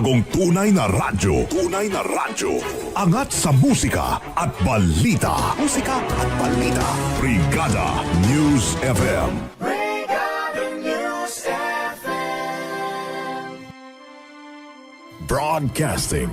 Makabagong tunay na radyo. Tunay na radyo. Angat sa musika at balita. Musika at balita. Brigada News FM. Broadcasting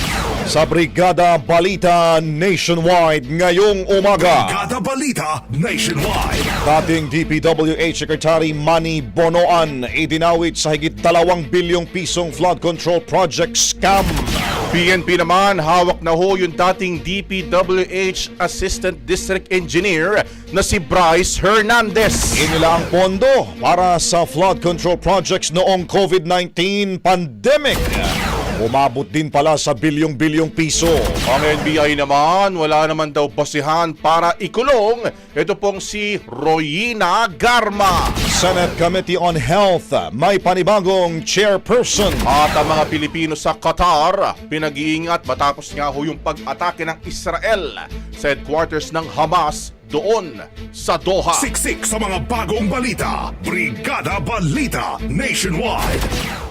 Sa Brigada Balita Nationwide ngayong umaga. Brigada Balita Nationwide. Dating DPWH Secretary Manny Bonoan idinawit sa higit 2 bilyong pisong flood control project scam. PNP naman, hawak na ho yung dating DPWH Assistant District Engineer na si Bryce Hernandez. Inila ang pondo para sa flood control projects noong COVID-19 pandemic. Umabot din pala sa bilyong-bilyong piso. Ang NBI naman, wala naman daw basihan para ikulong. Ito pong si Royina Garma. Senate Committee on Health, may panibagong chairperson. At ang mga Pilipino sa Qatar, pinag-iingat matapos nga ho yung pag-atake ng Israel sa headquarters ng Hamas doon sa Doha. Siksik sa mga bagong balita. Brigada Balita Nationwide.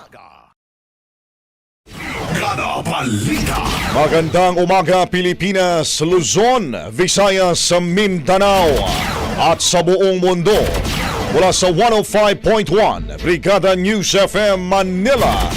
Brigada Balita. Magandang umaga Pilipinas, Luzon, Visayas, Mindanao at sa buong mundo. Mula sa 105.1 Brigada News FM Manila.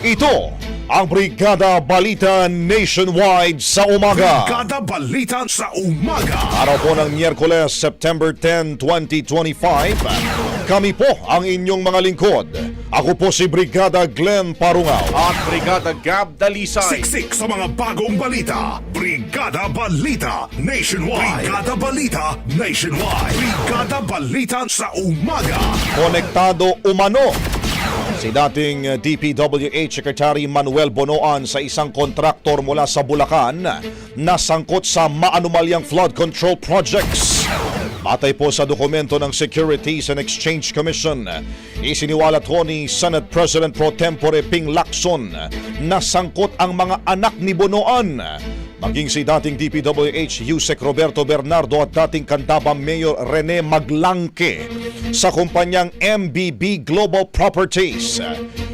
Ito ang Brigada Balita Nationwide sa umaga. Brigada Balita sa umaga. Araw po ng Miyerkules, September 10, 2025. Kami po ang inyong mga lingkod. Ako po si Brigada Glenn Parungaw. At Brigada Gab Dalisay. Siksik sa mga bagong balita. Brigada Balita Nationwide. Brigada Balita Nationwide. Brigada Balita sa umaga. Konektado umano si dating DPWH Secretary Manuel Bonoan sa isang kontraktor mula sa Bulacan na sangkot sa maanumalyang flood control projects. Batay po sa dokumento ng Securities and Exchange Commission, isiniwalat ho ni Senate President Pro Tempore Ping Lacson na sangkot ang mga anak ni Bonoan Maging si dating DPWH Yusek Roberto Bernardo at dating Candaba Mayor Rene Maglangke sa kumpanyang MBB Global Properties.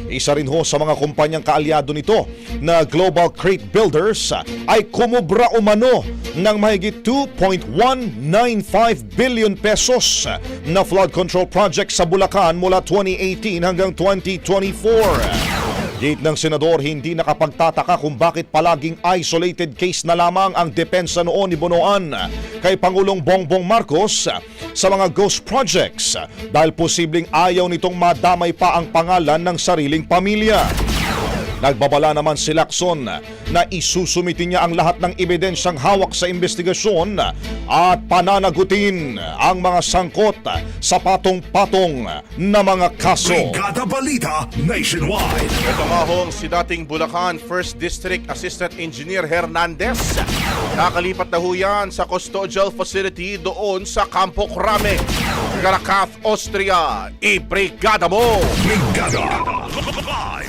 Isa rin ho sa mga kumpanyang kaalyado nito na Global Crate Builders ay kumubra umano ng mahigit 2.195 billion pesos na flood control project sa Bulacan mula 2018 hanggang 2024. Gate ng senador hindi nakapagtataka kung bakit palaging isolated case na lamang ang depensa noon ni Bonoan kay Pangulong Bongbong Marcos sa mga ghost projects dahil posibleng ayaw nitong madamay pa ang pangalan ng sariling pamilya. Nagbabala naman si Lacson na isusumiti niya ang lahat ng ebidensyang hawak sa investigasyon at pananagutin ang mga sangkot sa patong-patong na mga kaso. Brigada Balita Nationwide. Ito nga hong si dating Bulacan 1st District Assistant Engineer Hernandez. Nakalipat na ho yan sa custodial facility doon sa Campo Crame. Caracas, Austria. I-brigada mo! Brigada. Live.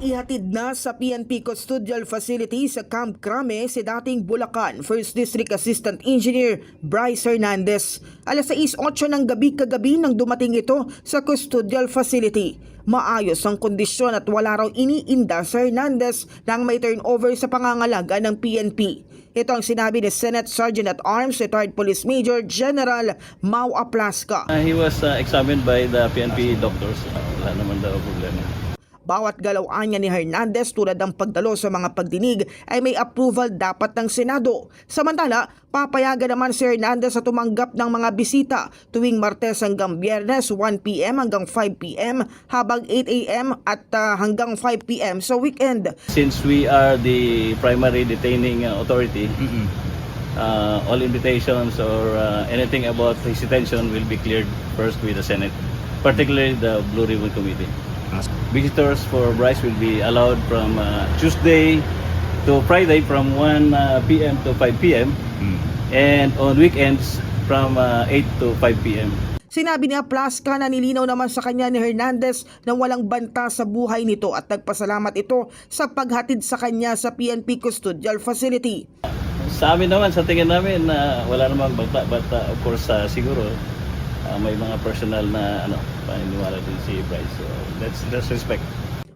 Naihatid na sa PNP Custodial Facility sa Camp Crame si dating Bulacan 1st District Assistant Engineer Bryce Hernandez. Alas 6.08 ng gabi kagabi nang dumating ito sa Custodial Facility. Maayos ang kondisyon at wala raw iniinda sa Hernandez nang may turnover sa pangangalaga ng PNP. Ito ang sinabi ni Senate Sergeant at Arms Retired Police Major General Mau Aplaska. Uh, he was uh, examined by the PNP doctors. Wala naman daw problema. Bawat galawaan niya ni Hernandez tulad ng pagdalo sa mga pagdinig ay may approval dapat ng Senado. Samantala, papayagan naman si Hernandez sa tumanggap ng mga bisita tuwing Martes hanggang Biyernes 1pm hanggang 5pm habang 8am at ah, hanggang 5pm sa weekend. Since we are the primary detaining uh, authority, uh, all invitations or uh, anything about his detention will be cleared first with the Senate, particularly the Blue Ribbon Committee. Visitors for Bryce will be allowed from uh, Tuesday to Friday from 1 uh, p.m. to 5 p.m. and on weekends from uh, 8 to 5 p.m. Sinabi ni Aplaska na nilinaw naman sa kanya ni Hernandez na walang banta sa buhay nito at nagpasalamat ito sa paghatid sa kanya sa PNP Custodial Facility. Sa amin naman, sa tingin namin, na wala namang bata. But uh, of course, uh, siguro, uh, may mga personal na ano, paniniwala din si Bryce. So, let's, let's respect.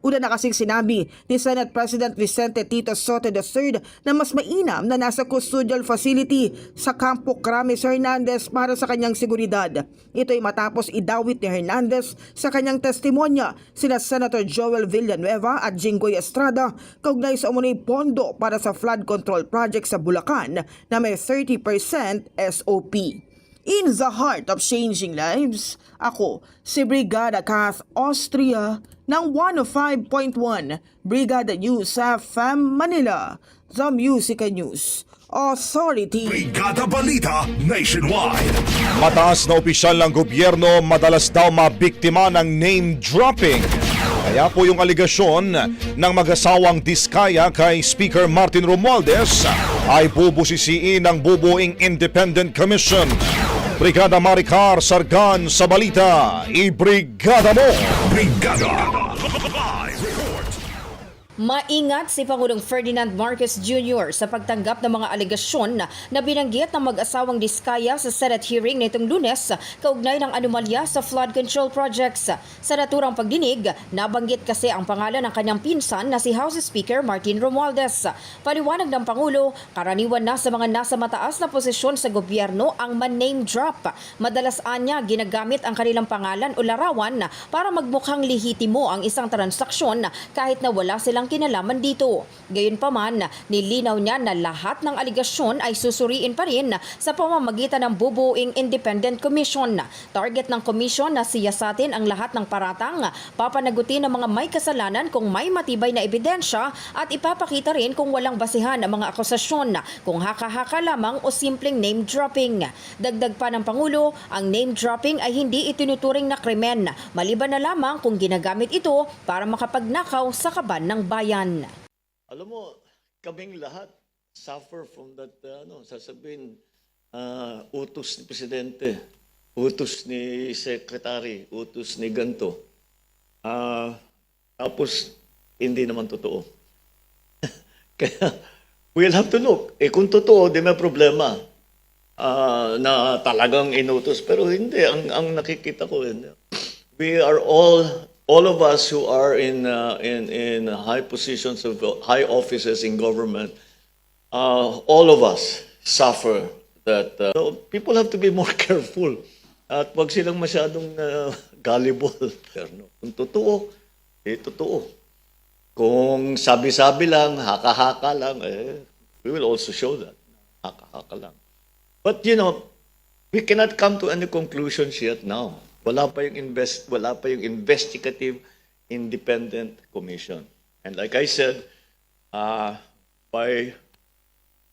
Una na kasing sinabi ni Senate President Vicente Tito Soto III na mas mainam na nasa custodial facility sa Campo Crames Hernandez para sa kanyang seguridad. Ito ay matapos idawit ni Hernandez sa kanyang testimonya sina Senator Joel Villanueva at Jinggoy Estrada kaugnay sa umunoy pondo para sa flood control project sa Bulacan na may 30% SOP. In the heart of changing lives, ako si Brigada Kath Austria ng 105.1 Brigada News sa FAM Manila, The Music News Authority. Brigada Balita Nationwide. Mataas na opisyal ng gobyerno madalas daw mabiktima ng name dropping. Kaya po yung aligasyon ng mag-asawang Diskaya kay Speaker Martin Romualdez ay bubusisiin ng bubuing Independent Commission. Brigada Maricar Sargan sa balita, ibrigada mo! Brigada. Maingat si Pangulong Ferdinand Marcos Jr. sa pagtanggap ng mga alegasyon na binanggit ng mag-asawang Diskaya sa Senate hearing nitong lunes kaugnay ng anomalya sa flood control projects. Sa naturang pagdinig, nabanggit kasi ang pangalan ng kanyang pinsan na si House Speaker Martin Romualdez. Paliwanag ng Pangulo, karaniwan na sa mga nasa mataas na posisyon sa gobyerno ang man-name drop. Madalas anya ginagamit ang kanilang pangalan o larawan para magmukhang lehitimo ang isang transaksyon kahit na wala silang kinalaman dito. Gayunpaman, nilinaw niya na lahat ng aligasyon ay susuriin pa rin sa pamamagitan ng bubuing Independent Commission. Target ng commission na siyasatin ang lahat ng paratang, papanagutin ng mga may kasalanan kung may matibay na ebidensya at ipapakita rin kung walang basihan ang mga akusasyon, kung haka-haka lamang o simpleng name dropping. Dagdag pa ng Pangulo, ang name dropping ay hindi itinuturing na krimen, maliban na lamang kung ginagamit ito para makapagnakaw sa kaban ng bayan. Alam mo, kaming lahat suffer from that, uh, ano, sasabihin, ah, utos ni Presidente, utos ni Secretary, utos ni Ganto. Ah, tapos, hindi naman totoo. Kaya, we'll have to look. Eh kung totoo, di may problema. Ah, na talagang inutos. Pero hindi, ang, ang nakikita ko, hindi. we are all, all of us who are in, uh, in, in high positions of high offices in government, uh, all of us suffer that uh, so people have to be more careful at wag silang masyadong uh, gullible. Kung totoo, eh totoo. Kung sabi-sabi lang, haka-haka lang, eh, we will also show that. Haka-haka lang. But you know, we cannot come to any conclusions yet now. Wala pa yung invest, wala pa yung investigative independent commission. And like I said, uh, by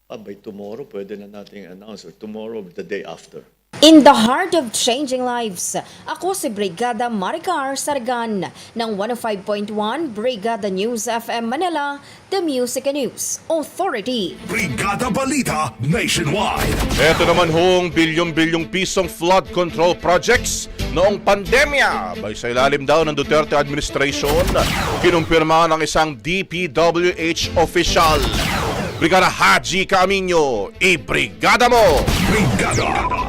ah, by tomorrow pwede na nating announce or tomorrow the day after. In the heart of changing lives, ako si Brigada Maricar Sargan ng 105.1 Brigada News FM Manila, The Music and News Authority. Brigada Balita Nationwide. Ito naman hong bilyong-bilyong pisong flood control projects noong pandemya. Bay sa ilalim daw ng Duterte administration, kinumpirma ng isang DPWH official. Brigada Haji Camino, i-brigada mo! Brigada.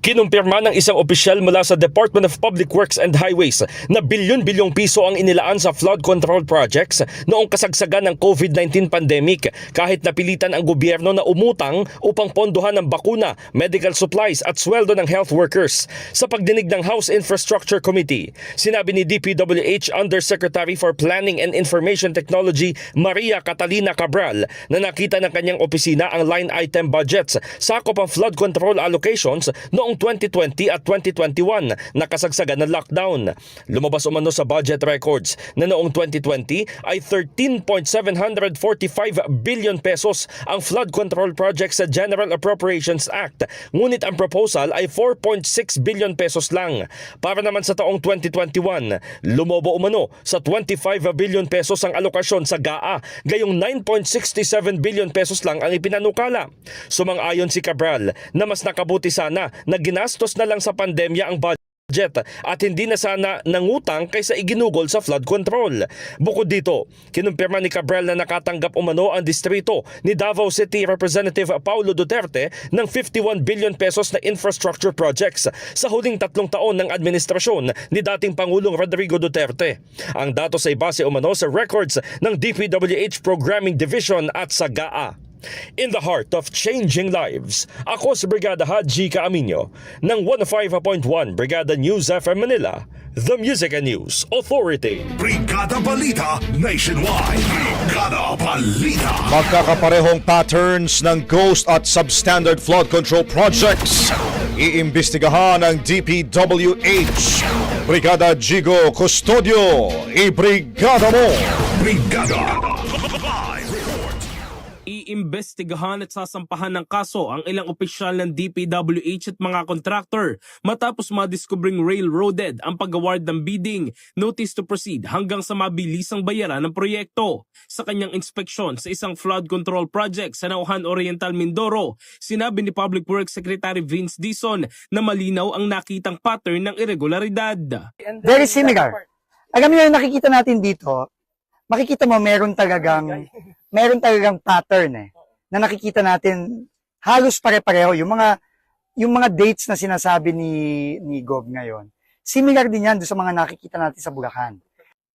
Kinumpirma ng isang opisyal mula sa Department of Public Works and Highways na bilyon-bilyong piso ang inilaan sa flood control projects noong kasagsagan ng COVID-19 pandemic kahit napilitan ang gobyerno na umutang upang pondohan ng bakuna, medical supplies at sweldo ng health workers. Sa pagdinig ng House Infrastructure Committee, sinabi ni DPWH Undersecretary for Planning and Information Technology Maria Catalina Cabral na nakita ng kanyang opisina ang line item budgets sakop ang flood control allocations noong 2020 at 2021 na kasagsagan ng lockdown. Lumabas umano sa budget records na noong 2020 ay 13.745 billion pesos ang flood control project sa General Appropriations Act ngunit ang proposal ay 4.6 billion pesos lang. Para naman sa taong 2021, lumobo umano sa 25 billion pesos ang alokasyon sa GAA gayong 9.67 billion pesos lang ang ipinanukala. Sumang-ayon si Cabral na mas nakabuti sana na ginastos na lang sa pandemya ang budget at hindi na sana nangutang kaysa iginugol sa flood control. Bukod dito, kinumpirma ni Cabral na nakatanggap umano ang distrito ni Davao City Representative Paulo Duterte ng 51 billion pesos na infrastructure projects sa huling tatlong taon ng administrasyon ni dating Pangulong Rodrigo Duterte. Ang datos ay base umano sa records ng DPWH Programming Division at sa GAA. In the heart of changing lives, ako si Brigada Haji Caaminyo ng 105.1 Brigada News FM Manila, The Music and News Authority. Brigada Balita Nationwide. Brigada Balita. Magkakaparehong patterns ng ghost at substandard flood control projects. Iimbestigahan ng DPWH. Brigada Jigo Custodio. I-brigada mo! Brigada. Iimbestigahan at sasampahan ng kaso ang ilang opisyal ng DPWH at mga kontraktor matapos madiskubring railroaded ang pag-award ng bidding notice to proceed hanggang sa mabilisang bayaran ng proyekto. Sa kanyang inspeksyon sa isang flood control project sa Nauhan Oriental, Mindoro, sinabi ni Public Works Secretary Vince Dison na malinaw ang nakitang pattern ng irregularidad. Very similar. Alam niyo yung nakikita natin dito, makikita mo meron talagang meron talagang pattern eh na nakikita natin halos pare-pareho yung mga yung mga dates na sinasabi ni ni Gov ngayon. Similar din yan sa mga nakikita natin sa Bulacan.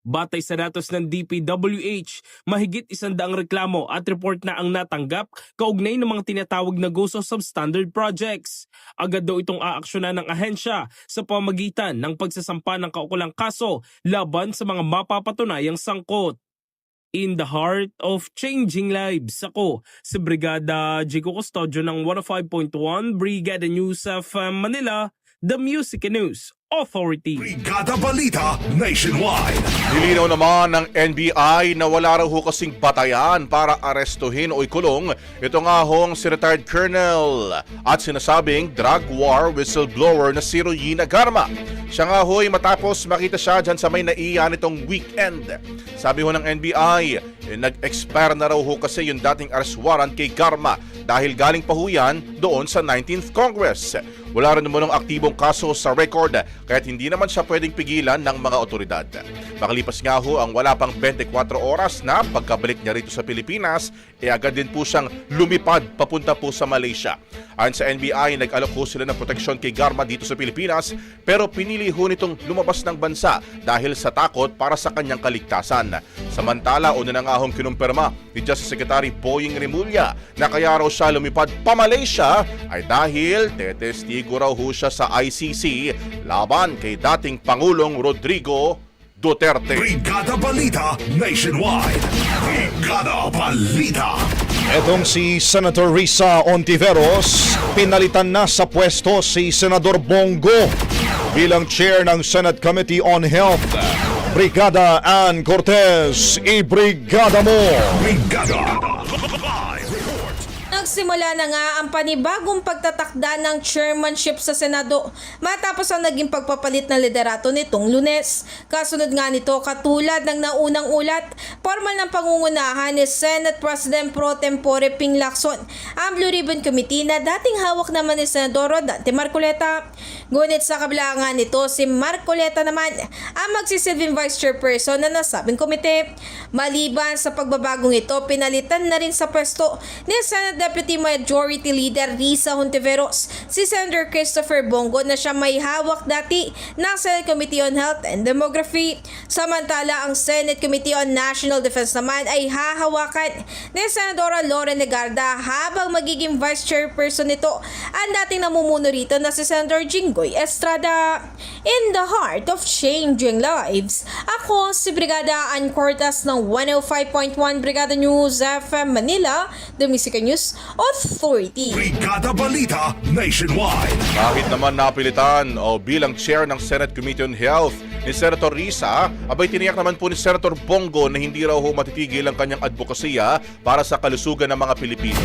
Batay sa datos ng DPWH, mahigit isandaang reklamo at report na ang natanggap kaugnay ng mga tinatawag na ghost substandard projects. Agad daw itong aaksyonan ng ahensya sa pamagitan ng pagsasampa ng kaukulang kaso laban sa mga mapapatunayang sangkot. In the heart of changing lives, ako si Brigada Jigo Custodio ng 105.1 Brigada News of Manila, The Music News Authority. Brigada Balita Nationwide. Nilinaw naman ng NBI na wala raw ho kasing batayan para arestuhin o ikulong ito nga hong si retired colonel at sinasabing drug war whistleblower na si Royina Garma. Siya nga ho'y matapos makita siya dyan sa may naiya nitong weekend. Sabi ho ng NBI, eh, nag-expire na raw ho kasi yung dating arrest warrant kay Garma dahil galing pa ho yan doon sa 19th Congress. Wala rin naman ng aktibong kaso sa record kaya't hindi naman siya pwedeng pigilan ng mga otoridad. Makalipas nga ho ang wala pang 24 oras na pagkabalik niya rito sa Pilipinas, e agad din po siyang lumipad papunta po sa Malaysia. Ayon sa NBI, nag-alok sila ng proteksyon kay Garma dito sa Pilipinas pero pinili ho nitong lumabas ng bansa dahil sa takot para sa kanyang kaligtasan. Samantala, una na nga hong kinumpirma ni Justice Secretary Boying Remulla na kaya raw siya lumipad pa Malaysia ay dahil tetestigo raw ho siya sa ICC laban kay dating Pangulong Rodrigo Duterte. Brigada Balita Nationwide. Brigada Balita. Etong si Senator Risa Ontiveros, pinalitan na sa pwesto si Senador Bongo bilang chair ng Senate Committee on Health. Brigada Ann Cortez, i-brigada mo! Brigada. Nagsimula na nga ang panibagong pagtatakda ng chairmanship sa Senado matapos ang naging pagpapalit ng liderato nitong lunes. Kasunod nga nito katulad ng naunang ulat, formal ng pangungunahan ni Senate President Pro Tempore Ping Lacson ang Blue Ribbon Committee na dating hawak naman ni Senador Dante Marcoleta. Ngunit sa kabila nga nito, si Marcoleta naman ang magsisilbing vice chairperson na nasabing komite. Maliban sa pagbabagong ito, pinalitan na rin sa pwesto ni Senate Deputy Majority Leader Risa Hontiveros si Senator Christopher Bongo na siya may hawak dati ng Senate Committee on Health and Demography. Samantala, ang Senate Committee on National Defense naman ay hahawakan ni Senadora Lauren Legarda habang magiging vice chairperson nito ang dating namumuno rito na si Senator Jinggoy Estrada. In the heart of changing lives, ako si Brigada Ann Cortas ng 105.1 Brigada News FM Manila, The Music News Authority. Brigada Balita Nationwide. Kahit naman napilitan o bilang chair ng Senate Committee on Health ni Senator Risa, abay tiniyak naman po ni Senator Bongo na hindi raw ho matitigil ang kanyang advokasya para sa kalusugan ng mga Pilipino.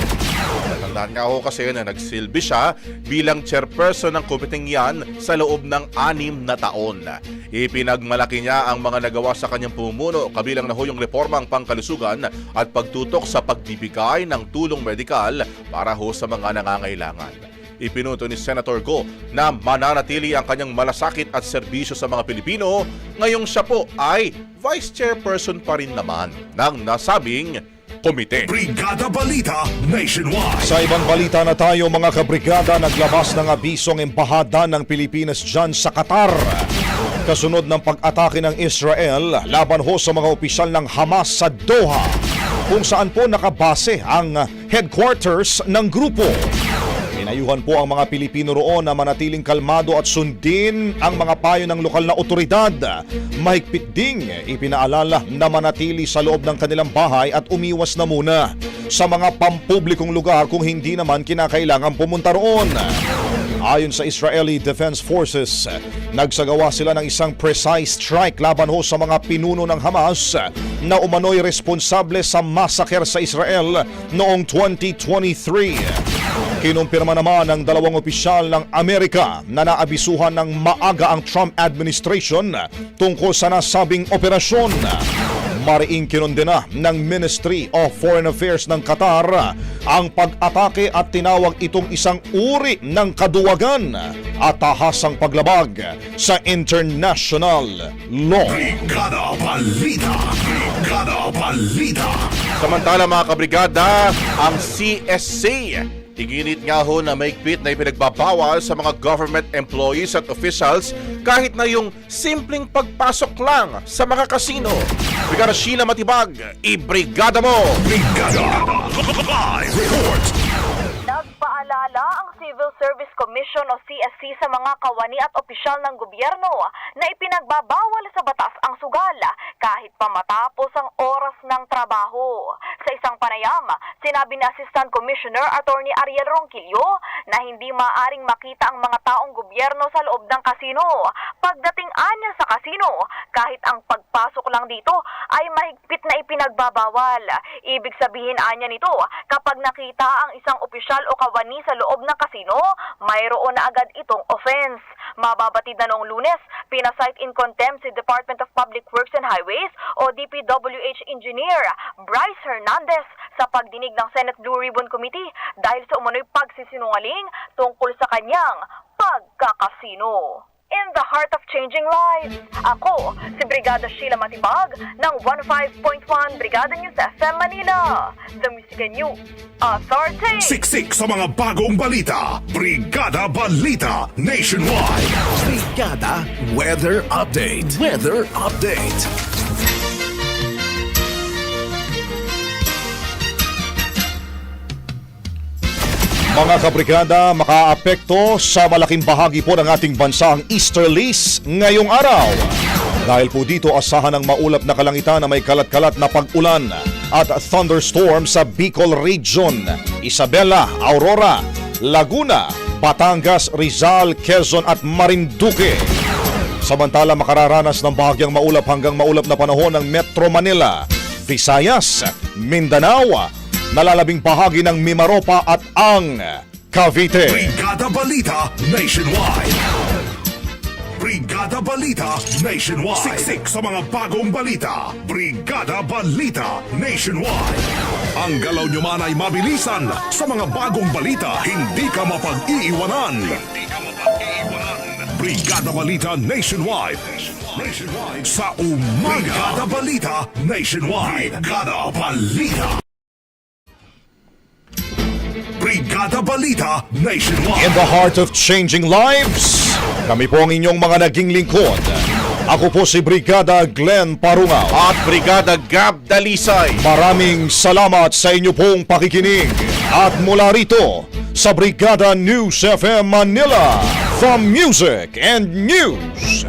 Natandaan nga ho kasi na nagsilbi siya bilang chairperson ng komiteng yan sa loob ng anim na taon. Ipinagmalaki niya ang mga nagawa sa kanyang pumumuno kabilang na ho yung reformang pangkalusugan at pagtutok sa pagbibigay ng tulong medikal para ho sa mga nangangailangan. Ipinuto ni Senator Go na mananatili ang kanyang malasakit at serbisyo sa mga Pilipino ngayong siya po ay Vice Chairperson pa rin naman ng nasabing komite. Brigada Balita Nationwide. Sa ibang balita na tayo mga kabrigada, naglabas ng abisong embahada ng Pilipinas dyan sa Qatar. Kasunod ng pag-atake ng Israel laban ho sa mga opisyal ng Hamas sa Doha kung saan po nakabase ang headquarters ng grupo. Pinayuhan po ang mga Pilipino roon na manatiling kalmado at sundin ang mga payo ng lokal na otoridad. Mahigpit ding ipinaalala na manatili sa loob ng kanilang bahay at umiwas na muna sa mga pampublikong lugar kung hindi naman kinakailangan pumunta roon. Ayon sa Israeli Defense Forces, nagsagawa sila ng isang precise strike laban ho sa mga pinuno ng Hamas na umano'y responsable sa massacre sa Israel noong 2023. Kinumpirma naman ng dalawang opisyal ng Amerika na naabisuhan ng maaga ang Trump administration tungkol sa nasabing operasyon. Mariing kinundena ng Ministry of Foreign Affairs ng Qatar ang pag-atake at tinawag itong isang uri ng kaduwagan at tahasang paglabag sa international law. Brigada Balita. Brigada Balita. Samantala mga kabrigada, ang CSC Iginit nga ho na maigpit na ipinagbabawal sa mga government employees at officials kahit na yung simpleng pagpasok lang sa mga kasino. Brigada Sheila Matibag, ibrigada mo! Brigada. Live report. Civil Service Commission o CSC sa mga kawani at opisyal ng gobyerno na ipinagbabawal sa batas ang sugal kahit pa matapos ang oras ng trabaho. Sa isang panayam, sinabi ni Assistant Commissioner Attorney Ariel Ronquillo na hindi maaring makita ang mga taong gobyerno sa loob ng kasino. Pagdating anya sa kasino, kahit ang pagpasok lang dito ay mahigpit na ipinagbabawal. Ibig sabihin anya nito, kapag nakita ang isang opisyal o kawani sa loob ng kasino, mayroon na agad itong offense. Mababatid na noong lunes, pinasight in contempt si Department of Public Works and Highways o DPWH Engineer Bryce Hernandez sa pagdinig ng Senate Blue Ribbon Committee dahil sa umunoy pagsisinungaling tungkol sa kanyang pagkakasino. In the heart of changing lives, ako si Brigada Sheila Matibag ng 15.1 Brigada News FM Manila, the Music News Authority. Siksik sa mga bagong balita. Brigada Balita Nationwide. Brigada Weather Update. Weather Update. Mga kabrigada, makaapekto sa malaking bahagi po ng ating bansa ang easterlies ngayong araw. Dahil po dito asahan ng maulap na kalangitan na may kalat-kalat na pag-ulan at thunderstorm sa Bicol Region, Isabela, Aurora, Laguna, Batangas, Rizal, Quezon at Marinduque. Samantala makararanas ng bahagyang maulap hanggang maulap na panahon ng Metro Manila, Visayas, Mindanao, nalalabing bahagi ng Mimaropa at ang Cavite. Brigada Balita Nationwide. Brigada Balita Nationwide. Siksik sa mga bagong balita. Brigada Balita Nationwide. Ang galaw nyo man ay mabilisan. Sa mga bagong balita, hindi ka mapag-iiwanan. Hindi ka mapag-iiwanan. Brigada Balita Nationwide. Nationwide. Sa umaga. Brigada Balita Nationwide. Brigada Balita. Brigada Balita Nationwide. In the heart of changing lives, kami po ang inyong mga naging lingkod. Ako po si Brigada Glenn Parungaw. At Brigada Gab Dalisay. Maraming salamat sa inyo pong pakikinig. At mula rito sa Brigada News FM Manila, from Music and News